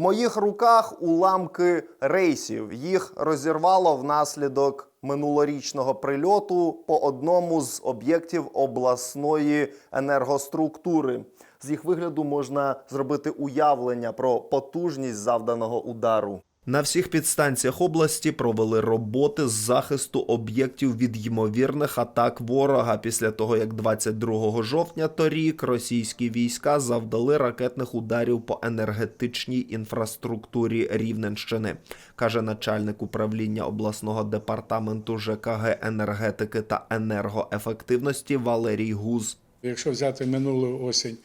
моїх руках уламки рейсів. Їх розірвало внаслідок минулорічного прильоту по одному з об'єктів обласної енергоструктури. З їх вигляду можна зробити уявлення про потужність завданого удару. На всіх підстанціях області провели роботи з захисту об'єктів від ймовірних атак ворога після того, як 22 жовтня торік російські війська завдали ракетних ударів по енергетичній інфраструктурі Рівненщини, каже начальник управління обласного департаменту ЖКГ енергетики та енергоефективності Валерій Гуз. Якщо взяти минулу осінь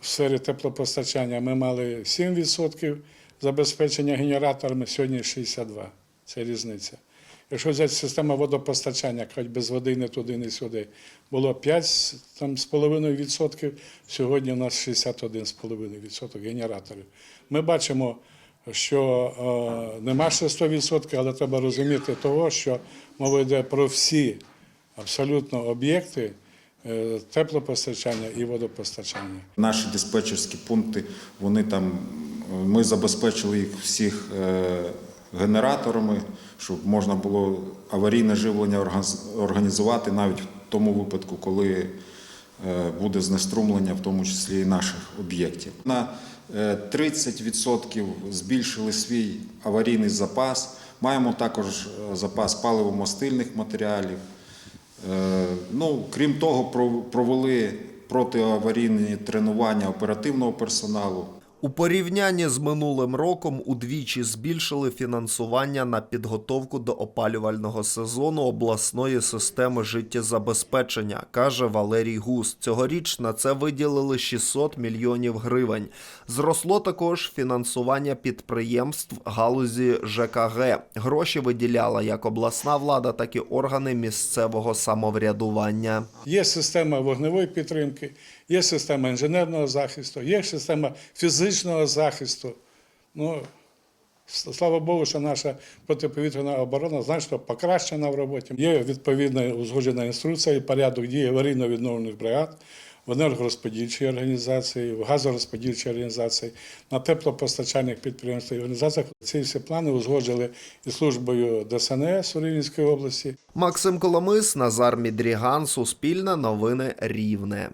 в сфері теплопостачання, ми мали 7% забезпечення генераторами, сьогодні 62%. Це різниця. Якщо взяти систему водопостачання, хоч без води не туди, не сюди, було 5,5%, сьогодні у нас 61,5% генераторів. Ми бачимо, що е, нема ще 100%, але треба розуміти того, що мова йде про всі абсолютно об'єкти е, теплопостачання і водопостачання. Наші диспетчерські пункти, вони там, ми забезпечили їх всіх е, генераторами, щоб можна було аварійне живлення організ- організувати навіть в тому випадку, коли е, буде знеструмлення, в тому числі і наших об'єктів. На е, 30% збільшили свій аварійний запас. Маємо також е, запас паливомастильних матеріалів. Е, Ну, крім того, пров- провели протиаварійні тренування оперативного персоналу. У порівнянні з минулим роком удвічі збільшили фінансування на підготовку до опалювального сезону обласної системи життєзабезпечення, каже Валерій Гус. Цьогоріч на це виділили 600 мільйонів гривень. Зросло також фінансування підприємств галузі ЖКГ. Гроші виділяла як обласна влада, так і органи місцевого самоврядування. Є система вогневої підтримки, є система інженерного захисту, є система фізичного захисту. Ну, слава Богу, що наша протиповітряна оборона значно покращена в роботі. Є відповідна узгоджена інструкція і порядок дії аварійно-відновлених бригад в енергорозподільчій організації, в газорозподільчій організації, на теплопостачальних підприємствах і організаціях. Ці всі плани узгоджили із службою ДСНС у Рівненській області. Максим Коломис, Назар Мідріган, Суспільне новини Рівне.